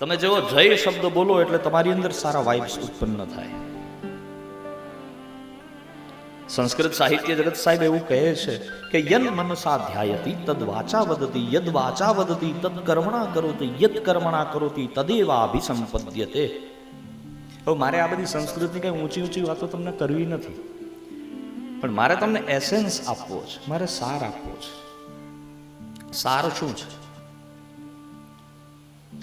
તમે જેવો જય શબ્દ બોલો એટલે તમારી અંદર સારા વાઇબ્સ ઉત્પન્ન થાય. સંસ્કૃત સાહિત્ય જગત સાહેબ એવું કહે છે કે યન મનસા ધ્યાયતી, તદ વાચા વદતી, યદ વાચા વદતી, તદ કર્મણા કરોતી, યદ કર્મણા કરોતી, તદેવા અભિસંપદ્યતે. હવે મારે આ બધી સંસ્કૃતની કઈ ઊંચી ઊંચી વાતો તમને કરવી નથી. પણ મારે તમને એસેન્સ આપવો છે, મારે સાર આપવો છે. સાર શું છે?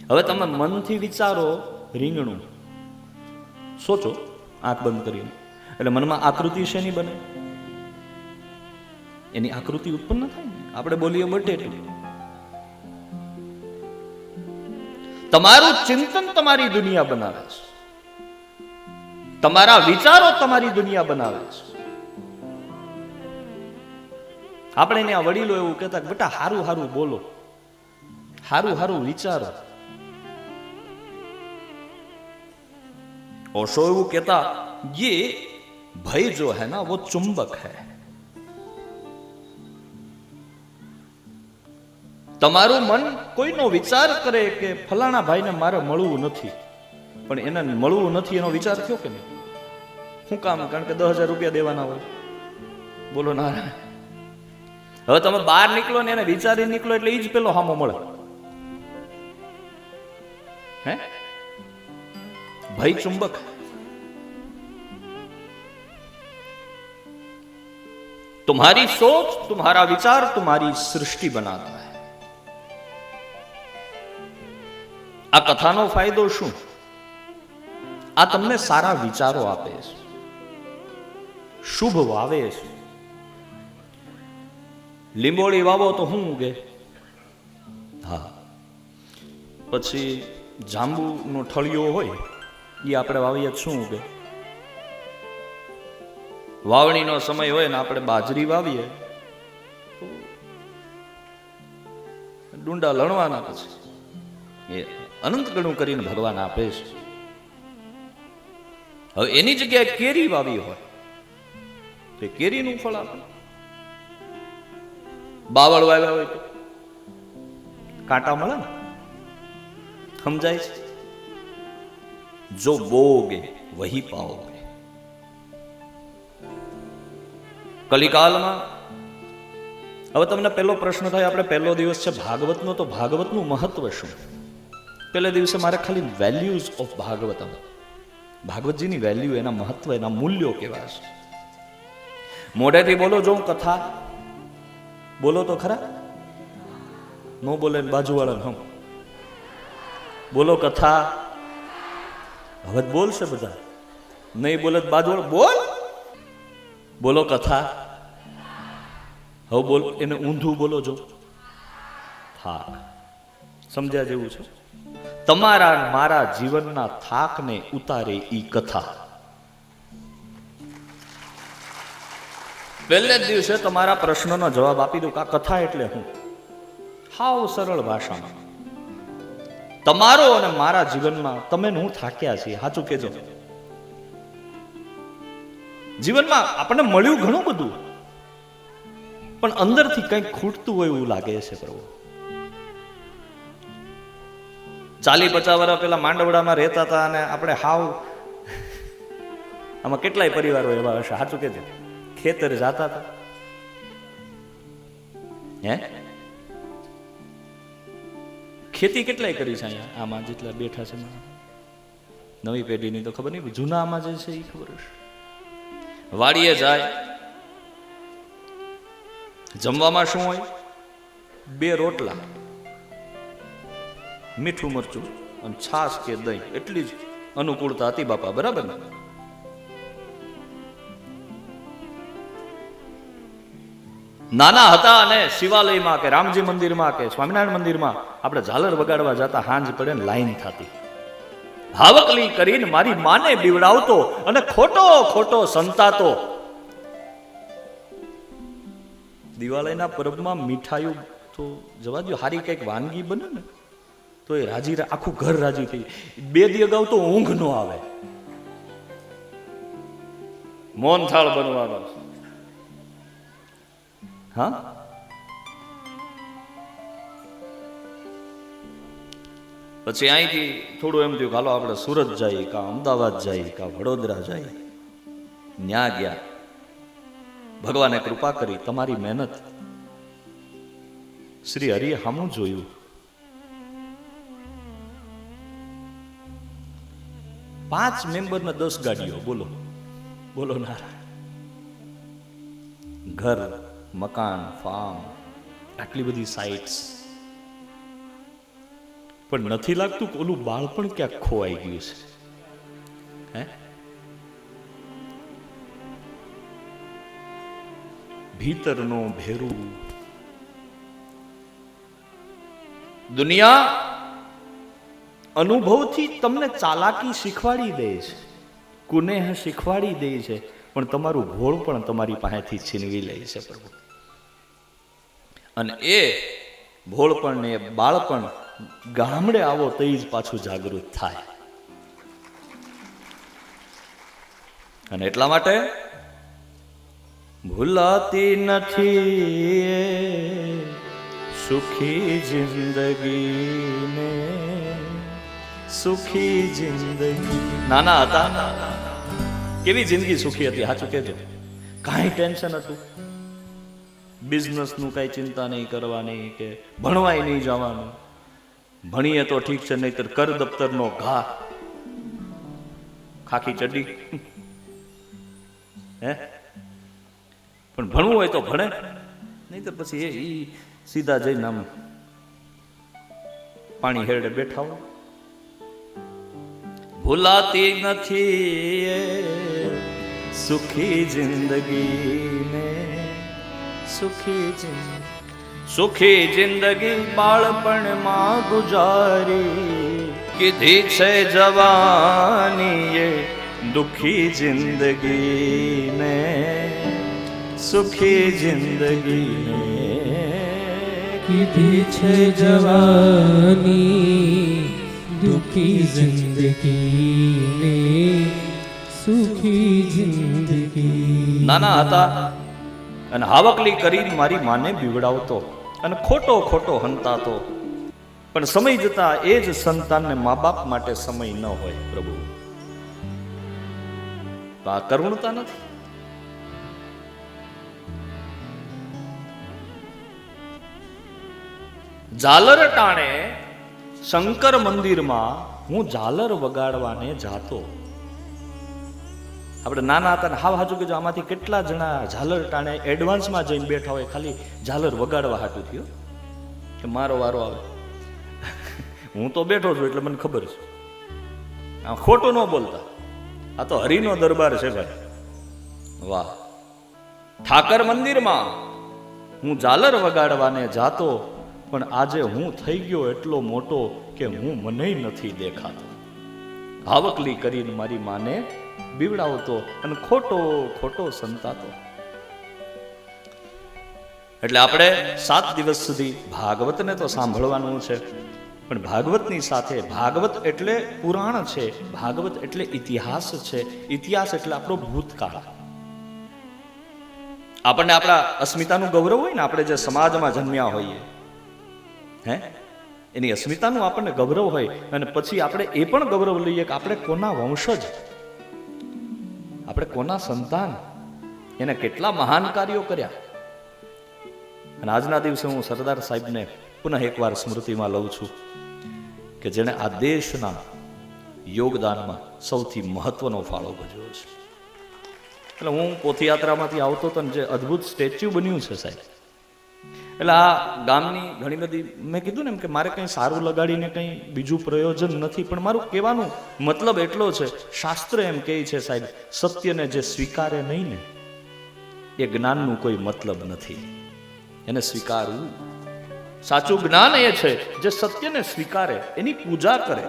હવે તમે મનથી વિચારો રીંગણું. સોચો, આંખ બંધ કરીને. એટલે મનમાં આકૃતિ શેની બને? એની આકૃતિ ઉત્પન્ન થાય ને? આપણે બોલીએ બટેટું. તમારું ચિંતન તમારી દુનિયા બનાવે છે. તમારા વિચારો તમારી દુનિયા બનાવે છે. આપણે ત્યાં વડીલો એવું કહેતા બેટા, હારું હારું બોલો. હારું હારું વિચારો. ओशो એવું કહેતા ये भय जो है ना वो चुंबक है તમારું મન કોઈનો વિચાર કરે કે ફલાણા ભાઈને મારે મળવું નથી પણ એને મળવું નથી એનો વિચાર થયો કે નહીં શું કામ કારણ કે દસ હજાર રૂપિયા દેવાના હોય બોલો નારાયણ હવે તમે બહાર નીકળો ને એને વિચારી નીકળો એટલે એ જ પેલો હામો મળે હે भय चुंबक है तुम्हारी सोच तुम्हारा विचार तुम्हारी सृष्टि बनाता है આ કથાનો ફાયદો શું આ તમને સારા વિચારો આપે છે શુભ વાવે છે લીંબોળી વાવો તો શું ઉગે હા પછી જાંબુનો ઠળિયો હોય એ આપણે વાવીએ શું ઉગે વાવણીનો સમય હોય ને આપણે બાજરી વાવીએ. ડુંડા લણવાના પછી. એ અનંત ગણું કરીને ભગવાન આપે છે. હવે એની જગ્યાએ કેરી વાવી હોય, તો કેરીનું ફળ આપે. બાવળ વાવ્યા હોય કાંટા મળે ને? સમજાય છે? जो बोगे वही पाओगे કલિકાલમાં હવે તમને પહેલો પ્રશ્ન થાય આપણે પહેલો દિવસ છે ભાગવતનો તો ભાગવતનું મહત્વ શું પહેલે દિવસે મારે ખાલી વેલ્યુઝ ઓફ ભાગવતમ ભાગવતજીની વેલ્યુ એના મહત્વ એના મૂલ્યો કેવા છે મોઢેથી બોલો જો કથા બોલો તો ખરા નો બોલે ને બાજુવાળા હમ બોલો કથા હવે બોલશે બધા? નહીં બોલત બાજુ બોલ! બોલો કથા. હવે બોલ, એને ઊંધું બોલો જો. થાક. સમજ્યા જેવું છે? તમારા મારા જીવનના થાકને ઉતારે ઈ કથા. પહેલે જ દિવસે તમારા પ્રશ્નનો જવાબ આપી દઉં આ કથા એટલે હું? હાવ સરળ ભાષામાં. તમારો અને મારા જીવનમાં તમે હું થાક્યા છીએ. સાચું કેજો જીવનમાં આપણને મળ્યું ઘણું બધું. પણ અંદરથી કંઈક ખૂટતું હોય એવું લાગે છે પ્રભુ. ચાલી પચાસ વર્ષ પેલા માંડવડામાં રહેતા હતા અને આપણે હાવ આમાં કેટલાય પરિવારો એવા હશે. સાચું કેજો ખેતર જાતા હતા. હે? ખેતી કેટલાય કરી છે અહીંયા? આમાં જેટલા બેઠા છે નવી પેઢીની તો ખબર નહીં જૂનામાં જે છે એ ખબર હશે. વાડીએ જાય, જમવામાં શું હોય? બે રોટલા, મીઠું મરચું અને છાશ કે દહીં, એટલી જ અનુકૂળતા હતી બાપા, બરાબર ને? નાના હતા અને શિવાલયમાં કે રામજી મંદિરમાં કે સ્વામિનારાયણ મંદિરમાં આપણે ઝાલર વગાડવા જતા હાંજ પડે ને લાઈન થતી. હાવકલી કરીને મારી માને બીવડાવતો અને ખોટો ખોટો સંતાતો. દિવાળીના પર્વમાં મીઠાઈઓ તો જવા દો હારી કંઈક વાનગી બને ને, તો એ રાજી આખું ઘર રાજી થઈ બે દી અગાઉ તો ઊંઘ ન આવે. મોનથાળ બનવાનો હા? પછી અહીંથી થોડું એમ થયું હાલો આપણે સુરત જઈએ કાં અમદાવાદ જઈએ કાં વડોદરા જઈએ. ન્યા ગયા. ભગવાને કૃપા કરી, તમારી મહેનત. શ્રી હરિએ હામું જોયું. પાંચ મેમ્બરના દસ ગાડીઓ, બોલો. બોલો નારાયણ. ઘર મકાન ફાર્મ આટલી બધી સાઇટ્સ પણ નથી લાગતું કે ઓલું બાળપણ ક્યાંક ખોવાઈ ગયું છે. હે? ભીતરનો ભેરું. દુનિયા અનુભવથી તમને ચાલાકી શીખવાડી દે છે. કુનેહ શીખવાડી દે છે. પણ તમારું ભોળ પણ તમારી પાસેથી છીનવી લે છે, પ્રભુ. અને એ ભોળપણ ને બાળપણ ગામડે આવો તો જ પાછું જાગૃત થાય. અને એટલા માટે ભૂલાતી નથી સુખી જિંદગીને, સુખી જિંદગી. નાના હતા. કેવી જિંદગી સુખી હતી? સાચું કેજો કાંઈ ટેન્શન હતું? બિઝનેસનું કાંઈ ચિંતા નહીં કરવાની કે ભણવાય નહીં જવાનું. ભણીએ તો ઠીક છે, નહીતર કર દફતરનો ઘા. ખાખી ચડી હે? પણ ભણવું હોય તો ભણે. નહીતર પછી એ સીધા જઈને આમ પાણી હેરડે બેઠા હોય. ભૂલાતી નથી સુખી સુખી જિંદગીને. સુખી જિંદગી સુખી જિંદગી બાળપણમાં ગુજારી કીધી છે જવાનીએ દુખી જિંદગીને સુખી જિંદગીને કીધી છે જવાની દુખી જિંદગીને સુખી જિંદગી નાના હતા અને હાવકલી કરીને મારી માને બીવડાવતો અને ખોટો ખોટો હંતાતો. પણ સમય જતા એ જ સંતાનને મા બાપ માટે સમય ન હોય પ્રભુ. આ કરુણતા નથી. ઝાલર ટાણે શંકર મંદિરમાં હું ઝાલર વગાડવાને જાતો. આપણે નાના હતા ને હાવ હાચું કીધું આમાંથી કેટલા જણા ઝાલર ટાણે એડવાન્સમાં જઈને બેઠા હોય, ખાલી ઝાલર વગાડવા હાટું થયું. કે મારો વારો આવે. હું તો બેઠો છું એટલે મને ખબર છે. આ ખોટું ન બોલતા. આ તો હરિનો દરબાર છે ભાઈ. વાહ. ઠાકર મંદિરમાં હું ઝાલર વગાડવાને જાતો, પણ આજે હું થઈ ગયો એટલો મોટો કે હું મને નથી દેખાતો. ભાવકલી કરીને મારી માને બીવડાવતો અને ખોટો ખોટો સંતાતો. એટલે આપણે સાત દિવસ સુધી ભાગવતને તો સાંભળવાનું છે, પણ ભાગવતની સાથે ભાગવત એટલે પુરાણ છે, ભાગવત એટલે ઇતિહાસ છે. ઇતિહાસ એટલે આપણો ભૂતકાળ. આપણને આપણા અસ્મિતાનું ગૌરવ હોય ને, આપણે જે સમાજમાં જન્મ્યા હોઈએ, હે? એની અસ્મિતાનું આપણને ગૌરવ હોય, અને પછી આપણે એ પણ ગૌરવ લઈએ કે આપણે કોના વંશજ આપણે કોના સંતાન? એને કેટલા મહાન કાર્યો કર્યા? અને આજના દિવસે હું સરદાર સાહેબને પુનઃ એકવાર સ્મૃતિમાં લઉં છું કે જેણે આ દેશના યોગદાનમાં સૌથી મહત્વનો ફાળો ભજવ્યો છે. એટલે હું પોથયાત્રામાંથી આવતો હતો ને જે અદ્ભુત સ્ટેચ્યુ બન્યું છે સાહેબ એટલે આ ગામની ઘણી બધી, મેં કીધું ને એમ કે મારે કંઈ સારું લગાડીને કંઈ બીજું પ્રયોજન નથી, પણ મારું કહેવાનું મતલબ એટલો છે, શાસ્ત્ર એમ કહે છે સાહેબ, સત્યને જે સ્વીકારે નહીં ને, એ જ્ઞાનનું કોઈ મતલબ નથી. એને સ્વીકારવું. સાચું જ્ઞાન એ છે, જે સત્યને સ્વીકારે, એની પૂજા કરે.